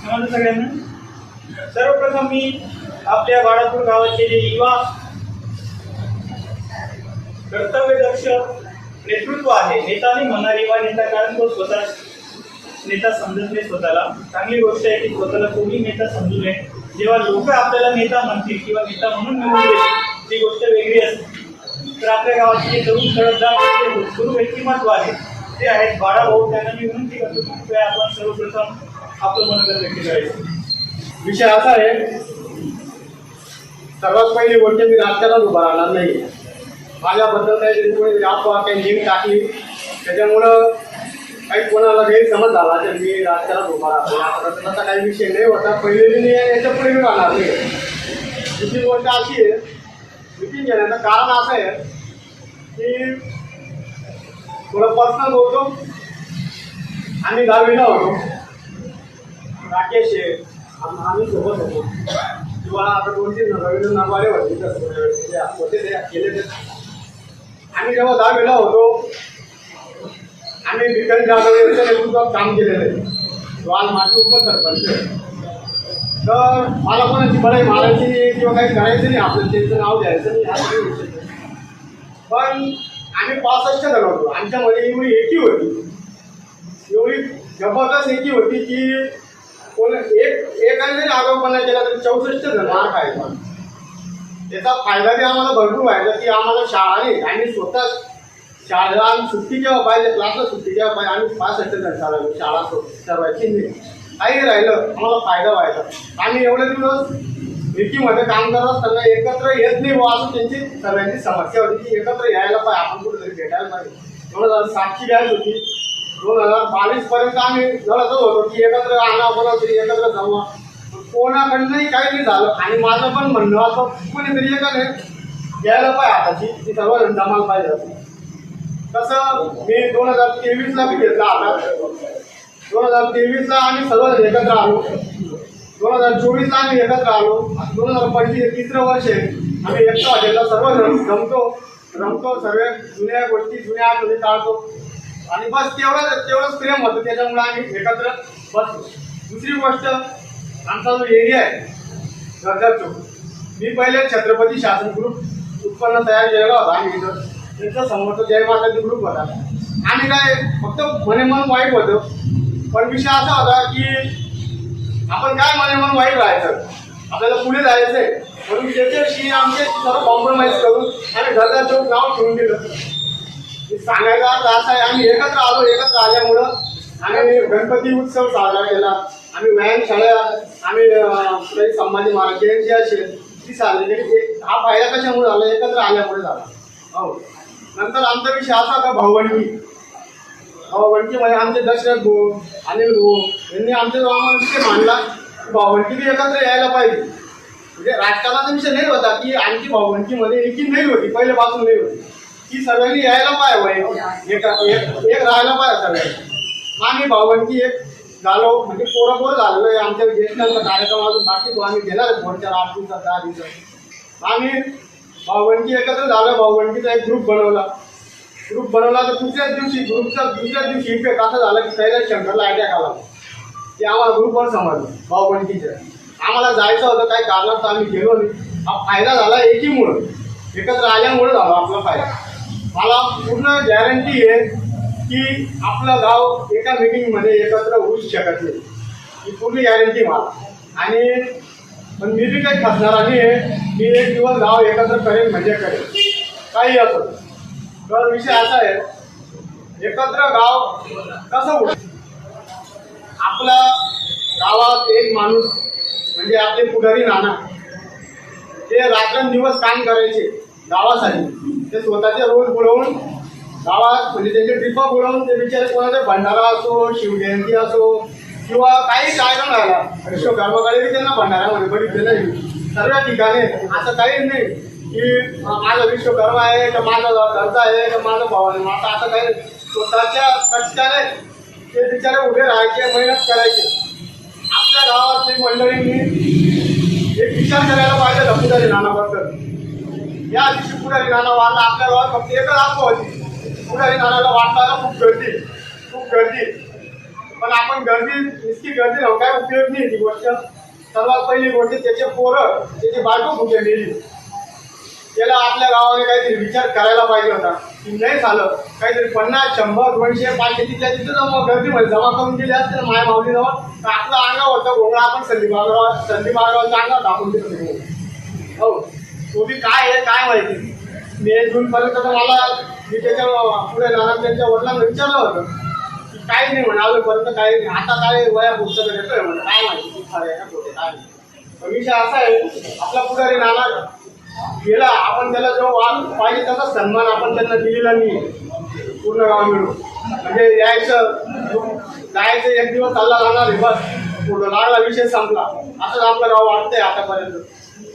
समजलं सगळ्यांना. सर्वप्रथम मी आपल्या बाळापूर गावाचे जे युवा कर्तव्यदक्ष नेतृत्व आहे नेता नाही म्हणणार युवा नेता कारण तो स्वतः नेता समजत नाही स्वतःला. चांगली गोष्ट आहे की स्वतःला कोणी नेता समजू नये. जेव्हा लोक आपल्याला नेता म्हणतील किंवा नेता म्हणून निवडून ती गोष्ट वेगळी असते. तर आपल्या गावाचे जे तरुण खडकदार गुरु व्यक्तिमत्व आहे ते आहेत बाळा भाऊ त्यांना मी विनंती करतो कृपया आपण सर्वप्रथम आपलं मनोगत व्यक्त करायचं विषय असा आहे सर्वात पहिली गोष्ट मी राजकारणात उभा राहणार नाही. माझ्याबद्दल काही कोणी अफवा काही लिंक टाकली त्याच्यामुळं काही कोणाला गैरसमज झाला तर मी राजकारणात उभा राहतो. त्याचा काही विषय नाही होता. पहिले मी नाही याच्यापुढे मी राहणार नाही. दुसरी गोष्ट अशी आहे मिटिंग घेण्याचं कारण असं आहे की थोडं पर्सनल होतो. आम्ही दहावीला होतो. राकेश आहे. आम्ही सोबत होतो. किंवा आता दोन तीन नवीन नवाले होते. ते होते ते केले ते. आम्ही जेव्हा दहावीला होतो आम्ही विकल जाधव यांचं नेतृत्वात काम केलेलं आहे. तो आज माझे उपसरपंच तर मला कोणाची बढाई मारायची किंवा काही करायचं नाही आपलं त्यांचं नाव द्यायचं नाही हा विषय. नाही. पण आम्ही पासष्ट जण होतो. आमच्यामध्ये एवढी एकी होती. एवढी जबरदस्त एकी होती की कोण एक एकाने जरी आरोपणा केला तरी चौसष्ट जण मार खायचा त्याचा फायदा बी आम्हाला भरपूर व्हायचा की आम्हाला शाळाने आणि आम्ही स्वतः शाळेला आम्ही सुट्टी जेव्हा पाहिजे क्लासला सुट्टी जेव्हा पाहिजे आम्ही पासष्ट जण चालवलो शाळा ठरवायची नाही. काही राहिलं आम्हाला फायदा व्हायचा. आम्ही एवढे दिवस एकीमध्ये काम करत असताना एकत्र येत नाही बुवा असं त्यांची सगळ्यांची समस्या होती की एकत्र यायला पाहिजे आपण कुठेतरी भेटायला पाहिजे. एवढं साक्षी सातची होती. दोन हजार बावीस पर्यंत आम्ही लढतच होतो. की एकत्र आणा कोणातरी एकत्र जमवा कोणाकडनंही काही नाही झालं. आणि माझं पण म्हणणं असं कोणीतरी एकाने घ्यायला पाहिजे हाताची ती सर्व जमायला पाहिजे असं. तसं मी दोन हजार तेवीसला बी घेतला आता दोन हजार तेवीसला आम्ही सर्वजण एकत्र आलो. दोन हजार चोवीसला आम्ही एकत्र आलो. दोन हजार पंचवीस तिसरं वर्ष आहे. आम्ही एकटा हॉटेलला सर्वजण जमतो रमतो. सर्व जुन्या गोष्टी जुन्या आठवणी टाळतो. आणि बस तेवढं तेवढंच प्रेम होतं. त्याच्यामुळे आम्ही एकत्र बसतो दुसरी गोष्ट आमचा जो एरिया आहे गरजा चौक. मी पहिले छत्रपती शासन ग्रुप उत्पन्न तयार केलेला होता आम्ही इथं. त्यांचा समोरचा जय माताजी ग्रुप होता. आम्ही काय फक्त मने मन वाईट होतं. पण विषय असा होता की आपण काय मने मन वाईट राहायचं? आपल्याला पुढे जायचंय. म्हणून त्याच्याशी आमचे सर्व कॉम्प्रोमाइज करून आम्ही घरदार चौक नाव ठेवून दिलं. सांगायचा त्रास आहे आम्ही एकत्र आलो एकत्र आल्यामुळं आम्ही गणपती उत्सव साजरा केला. आम्ही व्यायाम शाळा आम्ही संभाजी महाराज जयंती असेल ती साजरी केली. एक- हा फायदा कशामुळे झाला? एकत्र आल्यामुळे झाला. हो. नंतर आमचा विषय असा होता भाऊबंडी भाऊबंडीमध्ये आमचे दशरथ भाऊ अनिल भाऊ यांनी आमच्या आम्हाला विषय मांडला की भाऊबंडी बी एकत्र यायला पाहिजे. म्हणजे राजकारणाचा विषय नाही होता की आणखी भाऊबंडीमध्ये एकी नाही होती पहिल्यापासून नाही होती. ही सगळ्यांनी यायला पाहिजे वय एक एक राहायला पाहिजे सगळ्यांनी आम्ही भावांची एक झालो म्हणजे पोरं पोरं झालेलो आहे. आमच्या ज्येष्ठांचा कार्यक्रम अजून बाकी तो आम्ही घेणार दोन चार आठ दिवसात दहा दिवसात. आम्ही भाऊबंदी एकत्र झालं. भाऊबंदीचा एक ग्रुप बनवला. ग्रुप बनवला तर दुसऱ्याच दिवशी ग्रुपचा दुसऱ्याच दिवशी इफेक्ट असं झाला की कैलास शंकरला अटॅक आला. ते आम्हाला ग्रुपवर समजलं भाऊबंदीच्या आम्हाला जायचं होतं काही कारणास्तव आम्ही गेलो नाही. हा फायदा झाला एकीमुळं. एकत्र आल्यामुळं झाला आपला फायदा. मला पूर्ण गॅरंटी आहे की आपलं गाव एका मिटिंगमध्ये एकत्र होऊच शकत नाही. ही पूर्ण गॅरंटी मला. आणि पण मी बी काही खसणारा नाही आहे मी एक दिवस गाव एकत्र करेन म्हणजे करेन. काही असो. तर विषय असा आहे एकत्र गाव कसं उठ आपला गावात एक माणूस म्हणजे आपले पुढारी नाना ते रात्रंदिवस काम करायचे. गावासाठी. ते स्वतःचे रोज बुडवून गावात म्हणजे त्यांचे ट्रिपा बुडवून ते बिचारे कोणाचे भंडारा असो शिवजयंती असो किंवा काही कार्यक्रम राहिला विश्वकर्माकडे बी त्यांना भंडाऱ्यामध्ये बघितले नाही. सर्व ठिकाणी. असं काही नाही की माझं माझा विश्वकर्मा आहे का माझा घरचा आहे का माझा भाऊ आहे. माझा असं काही नाही. स्वतःच्या कष्टाने ते बिचारे उभे राहायचे मेहनत करायचे. आपल्या गावातली मंडळींनी एक विचार करायला पाहिजे लपूदारी नानाबद्दल. या दिवशी पुढारी नाना वाढला आपल्या गावात फक्त एकच अफवा होती. पुढारी नानाला वाटताना खूप गर्दी. खूप गर्दी. पण आपण गर्दी नुसती गर्दी राहून काय उपयोग नाही ती गोष्ट. सर्वात पहिली गोष्ट त्याचे पोरं त्याची बायको कुठे नेली? त्याला आपल्या गावाने काहीतरी विचार करायला पाहिजे होता. की नाही झालं. काहीतरी पन्नास शंभर दोनशे पाचशे तिथल्या तिथं जमा गर्दीमध्ये जमा करून दिले असते ना माया माऊली जवळ. तर आपलं अंगावरचा घोंगडा आपण संदीप बागराव संदीप बागरावचा अंगावर टाकून देतो. हो. तो बी काय आहे काय माहिती? मी जून पर्यंत तर मला मी त्याच्या पुढे जाणार त्यांच्या वडिलांना विचारलं होतं. की काही नाही म्हणा अजूनपर्यंत काही नाही. आता काय वया पुस्तकं देतोय म्हणे. काय माहिती की खरं आहे काय विषय असा आहे आपला पुढारी नाना गेला आपण त्याला जो वाद पाहिजे त्याचा सन्मान आपण त्यांना दिलेला नाही पूर्ण गाव मिळून म्हणजे यायचं जायचं एक दिवस चालला जाणार आहे बस. पूर्ण लागला विषय संपला. असंच आपलं गाव वाटतंय आतापर्यंत.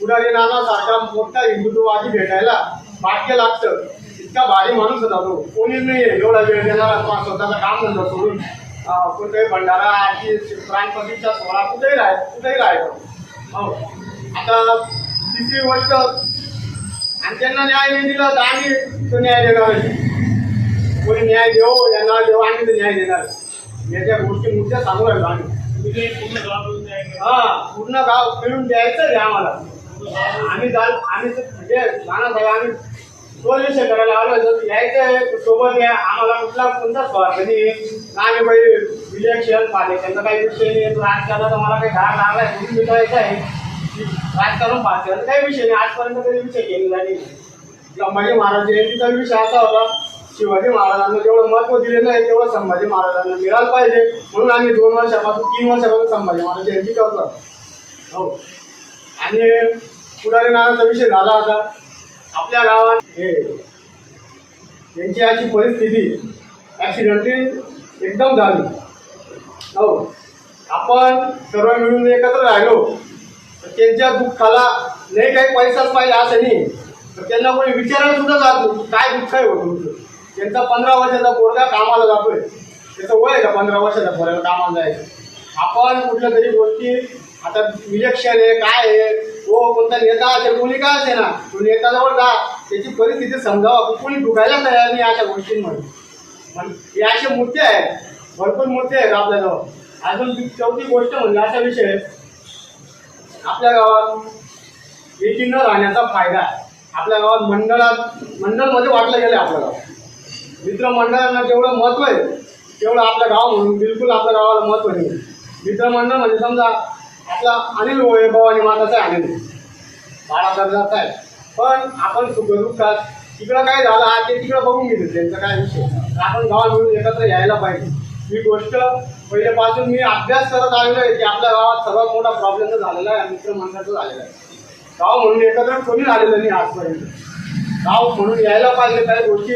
पुढारी नाना सारखा मोठा हिंदुत्ववादी भेटायला भाग्य लागतं. इतका भारी माणूस होता तो. कोणीच नाही एवढा वेळ देणारा स्वतःचा काम धंदा सोडून कोणताही भंडारा आजी प्राणपतीचा सोहळा कुठेही राह कुठेही राहायचं. हो. आता तिसरी गोष्ट आणि त्यांना न्याय नाही दिला तर आम्ही तो न्याय देणार नाही. कोणी न्याय देऊ यांना देऊ आम्ही तो न्याय देणार याच्या गोष्टी मुद्द्या सांगू राहिलो आम्ही. हा पूर्ण गाव फिरून द्यायचं आहे आम्हाला. आम्ही जाल आम्ही तर म्हणजे नानासाहेब आम्ही सोल्युशन करायला आलो जर यायचं आहे सोबत या आम्हाला कुठला कोणता स्वार्थ नाही. आम्ही बाई इलेक्शन पाहिले त्यांचा काही विषय नाही. राजकारणात मला काही धार लागला आहे म्हणून मिटवायचं आहे. की राजकारण पाहते काही विषय नाही. आजपर्यंत कधी विषय केलेला नाही. संभाजी महाराज जयंतीचा विषय असा होता. शिवाजी महाराजांना जेवढं महत्त्व दिलेलं आहे तेवढं संभाजी महाराजांना मिळालं पाहिजे. म्हणून आम्ही दोन वर्षापासून तीन वर्षापासून संभाजी महाराज जयंती करतो हो. आणि पुढारी नावाचा विषय झाला होता आपल्या गावात हे यांची अशी परिस्थिती ॲक्सिडेंटली एकदम झाली. हो. आपण सर्व मिळून एकत्र राहिलो. तर त्यांच्या दुःखाला नाही काही पैसाच पाहिजे असं नाही. तर त्यांना कोणी विचारायला सुद्धा जात काय दुःख आहे होतं त्यांचा पंधरा वर्षाचा पोरगा कामाला जातोय. त्याचं वय आहे का पंधरा वर्षाचा पोरगा कामाला जायचं? आपण कुठल्या तरी गोष्टी आता इलेक्शन आहे काय आहे कोणता नेता असेल कोणी काय असे ना कुणी नेता जवळ जा त्याची परिस्थिती समजावा कोणी डुकायला तयार नाही अशा गोष्टींमध्ये. मग हे असे मुद्दे आहेत भरपूर मुद्दे आहेत आपल्याजवळ. अजून चौथी गोष्ट म्हणजे असा विषय आपल्या गावात एकीनं न राहण्याचा फायदा आहे. आपल्या गावात मंडळात मंडळमध्ये वाटलं गेलं आपलं गावात मित्रमंडळांना जेवढं महत्त्व आहे तेवढं आपलं गाव म्हणून बिलकुल आपल्या गावाला महत्त्व नाही. मित्रमंडळ म्हणजे समजा आपला अनिल होय भवानी माताचा अनिल. बाळा दर्जाचा आहे पण आपण सुखदुःखात तिकडं काय झालं आज ते तिकडं बघून गेले त्यांचा काय विषय? आपण गावात मिळून एकत्र यायला पाहिजे. ही गोष्ट पहिल्यापासून मी अभ्यास करत आलेलो आहे की आपल्या गावात सर्वात मोठा प्रॉब्लेम तर झालेला आहे मित्रमंडळाचा झालेला आहे. गाव म्हणून एकत्र कोणी आलेलं नाही आजपर्यंत. गाव म्हणून यायला पाहिजे काही गोष्टी.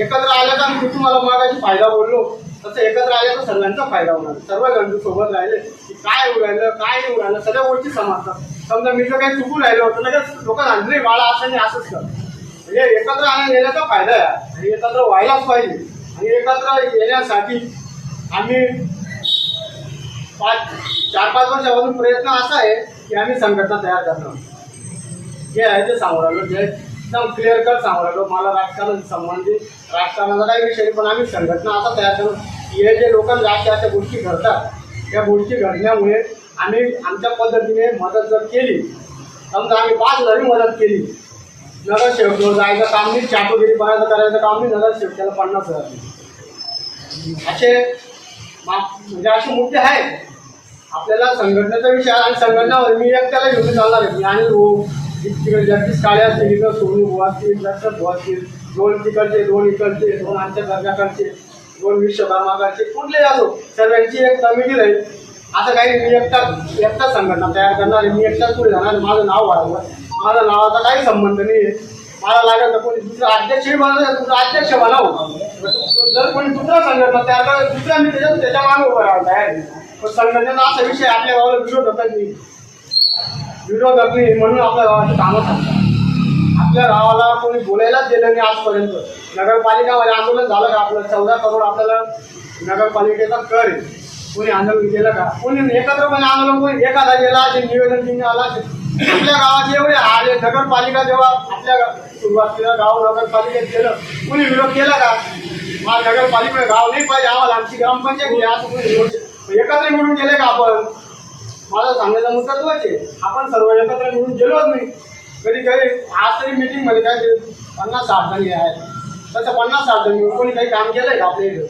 एकत्र आल्या तर मी तुम्हाला मागायची फायदा बोललो? तसं एकत्र आल्या तर सर्वांचा फायदा होणार. सर्व गंजू सोबत राहिले की काय उडायलं राहिलं काय उडायलं सगळ्या गोष्टी समजतात समजा मी जर काही चुकून राहिलो होतं लगेच लोक नाही बाळा असं नाही असंच कर. म्हणजे एकत्र आणून येण्याचा फायदा आहे. आणि एकत्र व्हायलाच पाहिजे. आणि एकत्र येण्यासाठी आम्ही पाच चार पाच वर्षापासून प्रयत्न असा आहे की आम्ही संघटना तयार करणार. जे आहे ते सांगू जे एकदम क्लिअर कट सांगू मला राजकारण संबंधित राजकारणाचा काही विषय पण आम्ही संघटना असा तयार करू हे जे लोक अशा अशा गोष्टी घडतात त्या गोष्टी घडल्यामुळे आम्ही आमच्या पद्धतीने मदत जर केली समजा आम्ही पाच जरी मदत केली नगरसेवक जायचं काम नाही चाटोगिरी करायचं करायचं काम नाही नगरसेवक त्याला पन्नास हजार असे मा- म्हणजे असे मुद्दे आहेत. आपल्याला संघटनेचा विषय आणि संघटनावर मी एकट्याला घेऊन चालणार आहे. मी आणि भाऊ तिकडे जगदीश काळे असतील इकडं सोनू भाऊ असतील लक्षात भाऊ असतील दोन तिकडचे दोन इकडचे दोन आमच्या दर्जाकडचे दोन विश्वकर्माकडचे कुठले असो सर्वांची एक कमिटी राहील. असं काही मी एकटा एकटा संघटना तयार करणार आहे मी एकटाच पुढे जाणार माझं नाव वाढवलं. माझं नावाचा काही संबंध नाही आहे मला लागेल तर कोणी दुसरा अध्यक्षही मला तुझा अध्यक्ष बनावं जर कोणी दुसरा संघटना तयार करा दुसऱ्या मी त्याच्यात त्याच्यामागे उभं राहणार तयार पण संघटनेचा असा विषय आपल्या गावाला विरोधकच नाही. विरोधक नाही म्हणून आपल्या गावाची कामं सांगतात आपल्या गावाला कोणी बोलायलाच दिलं नाही आजपर्यंत. नगरपालिकामध्ये आंदोलन झालं का आपलं? चौदा करोड आपल्याला नगरपालिकेचा कर आहे. कोणी आंदोलन केलं का? कोणी एकत्रपणे आंदोलन कोणी एखादा गेला असेल निवेदन तिने आला असेल आपल्या गावात एवढे आले नगरपालिका जेव्हा आपल्या सुरुवातीला गाव नगरपालिकेत गेलं कोणी विरोध केला का? मला नगरपालिका गाव नाही पाहिजे आम्हाला आमची ग्रामपंचायत आहे, असं कोणी गोष्ट- एकत्र मिळून गेले का आपण? माझा सांगायचा मुद्दा तोच आहे. आपण सर्व एकत्र मिळून गेलोच नाही. कधी काही आज तरी मीटिंगमध्ये काय पन्नास साठ जणी आहेत. तसं पन्नास साठ जणी कोणी काही काम केलंय का आपल्या इथं?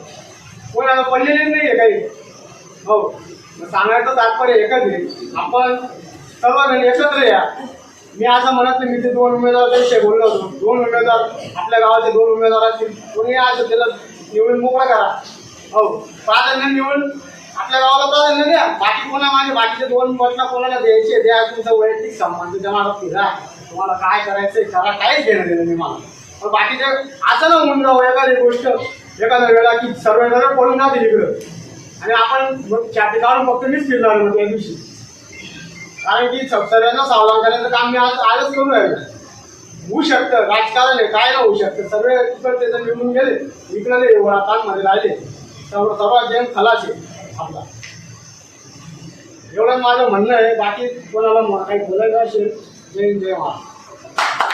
कोणी आता पडलेले नाही आहे काही? हो. मग सांगायचं तात्पर्य एकच आहे. आपण सर्वजण एकत्र या. मी असं म्हणत नाही मी ते दोन उमेदवार विषय बोललो होतो. दोन उमेदवार आपल्या गावाचे दोन उमेदवार असतील. कोणी असं त्याला निवडून मोकळा करा. हो. प्राधान्य निवडून आपल्या गावाला प्राधान्य द्या. बाकी कोणा माझे बाकीचे दोन पटना कोणाला द्यायचे द्या तुमचा वैयक्तिक संबंध. जमा फिरा तुम्हाला काय करायचंय करा. काहीच घेणं देणं मी मला. पण बाकीचे असं ना म्हणून जाऊ एखादी गोष्ट एखाद्या वेळा की सर्व जण पळून ना इकडं. आणि आपण मग फक्त मीच फिरणार मग त्या दिवशी. कारण की स- सगळ्यांना सावधान करायचं काम मी आज आजच करून राहिलो. होऊ शकतं राजकारण आहे काय ना होऊ शकतं. सगळे तिकडे त्याचं निवडून गेले इकडे वळातांमध्ये राहिले. त्यामुळे सर्वात जेम खलाच आहे आपला. एवढं माझं म्हणणं आहे बाकी कोणाला काही बोलायचं असेल जय जय महाराज